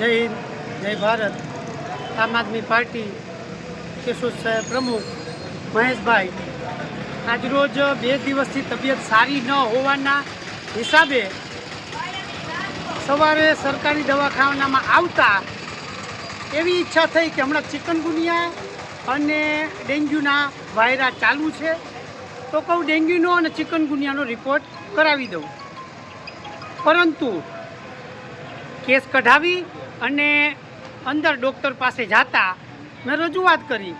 જય હિન્દ, જય ભારત. આમ આદમી પાર્ટી, કેશોદ સાહેબ પ્રમુખ મહેશભાઈ. આજરોજ બે દિવસથી તબિયત સારી ન હોવાના હિસાબે સવારે સરકારી દવાખાનામાં આવતા એવી ઈચ્છા થઈ કે હમણાં ચિકનગુનિયા અને ડેન્ગ્યુના વાયરા ચાલુ છે. તો કહું, ડેન્ગ્યુનો અને ચિકનગુનિયાનો રિપોર્ટ કરાવી દઉં. પરંતુ કેસ કઢાવી અને અંદર ડૉક્ટર પાસે જતા મેં રજૂઆત કરી.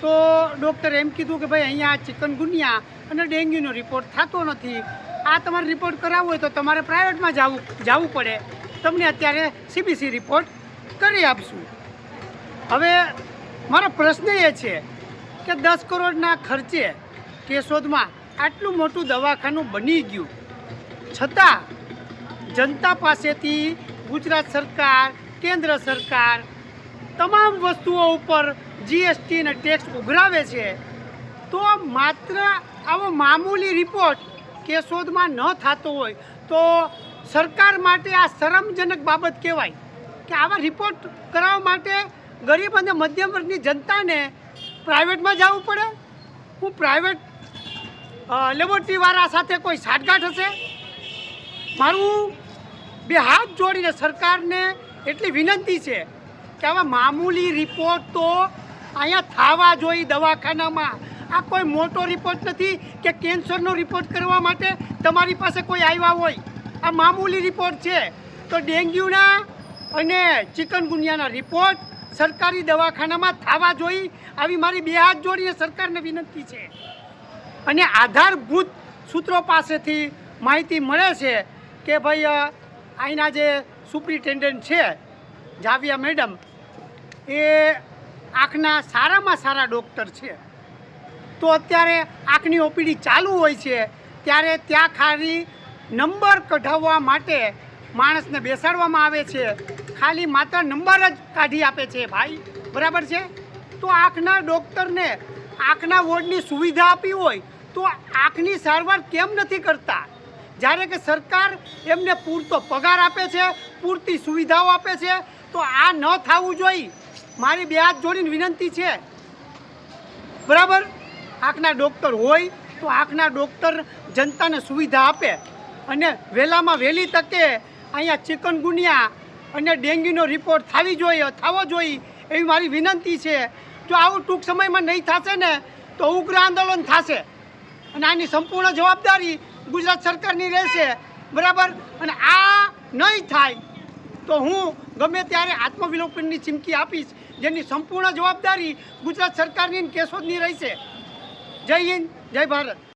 તો ડૉક્ટરે એમ કીધું કે ભાઈ અહીંયા ચિકનગુનિયા અને ડેન્ગ્યુનો રિપોર્ટ થતો નથી. આ તમારે રિપોર્ટ કરાવવો હોય તો તમારે પ્રાઇવેટમાં જવું જવું પડે. તમને અત્યારે સીબીસી રિપોર્ટ કરી આપશું. હવે મારો પ્રશ્ન એ છે કે દસ કરોડના ખર્ચે કેશોદમાં આટલું મોટું દવાખાનું બની ગયું. છતાં જનતા પાસેથી ગુજરાત સરકાર કેન્દ્ર સરકાર તમામ વસ્તુઓ ઉપર જીએસટી અને ટેક્સ ઉઘરાવે છે, તો માત્ર આવો મામૂલી રિપોર્ટ કેશોદમાં ન થતો હોય, તો સરકાર માટે આ શરમજનક બાબત કહેવાય કે આવા રિપોર્ટ કરાવવા માટે ગરીબ અને મધ્યમ વર્ગની જનતાને પ્રાઇવેટમાં જવું પડે? હું પ્રાઇવેટ લેબોરેટરીવાળા સાથે કોઈ સાઠગાંઠ હશે? મારું બે હાથ જોડીને સરકારને એટલી વિનંતી છે કે આવા મામૂલી રિપોર્ટ તો અહીંયા થવા જોઈએ દવાખાનામાં. આ કોઈ મોટો રિપોર્ટ નથી કે કેન્સરનો રિપોર્ટ કરવા માટે તમારી પાસે કોઈ આવ્યા હોય. આ મામૂલી રિપોર્ટ છે. તો ડેન્ગ્યુના અને ચિકનગુનિયાના રિપોર્ટ સરકારી દવાખાનામાં થવા જોઈએ. આવી મારી બે હાથ જોડીને સરકારને વિનંતી છે. અને આધારભૂત સૂત્રો પાસેથી માહિતી મળે છે કે ભાઈ અહીંના જે સુપ્રિન્ટેન્ડન્ટ છે, જાવિયા મેડમ, એ આંખના સારામાં સારા ડૉક્ટર છે. તો અત્યારે આંખની ઓપીડી ચાલુ હોય છે, ત્યારે ત્યાં ખાલી નંબર કઢાવવા માટે માણસને બેસાડવામાં આવે છે. ખાલી માત્ર નંબર જ કાઢી આપે છે, ભાઈ. બરાબર છે? તો આંખના ડૉક્ટરને આંખના વોર્ડની સુવિધા આપી હોય, તો આંખની સારવાર કેમ નથી કરતા? જ્યારે કે સરકાર એમને પૂરતો પગાર આપે છે, પૂરતી સુવિધાઓ આપે છે, તો આ ન થવું જોઈએ મારી બે હાથ જોડીને વિનંતી છે. બરાબર? આંખના ડૉક્ટર હોય તો આંખના ડૉક્ટર જનતાને સુવિધા આપે અને વહેલામાં વહેલી તકે અહીંયા ચિકનગુનિયા અને ડેન્ગ્યુનો રિપોર્ટ થવી જોઈએ, થવો જોઈએ એવી મારી વિનંતી છે. જો આવું ટૂંક સમયમાં નહીં થશે ને, તો ઉગ્ર આંદોલન થશે. અને આની સંપૂર્ણ જવાબદારી ગુજરાત સરકારની રહેશે, બરાબર? અને આ નહીં થાય તો હું ગમે ત્યારે આત્મવિલોપનની ચીમકી આપીશ, જેની સંપૂર્ણ જવાબદારી ગુજરાત સરકારની કેશોદની રહેશે. જય હિન્દ, જય ભારત.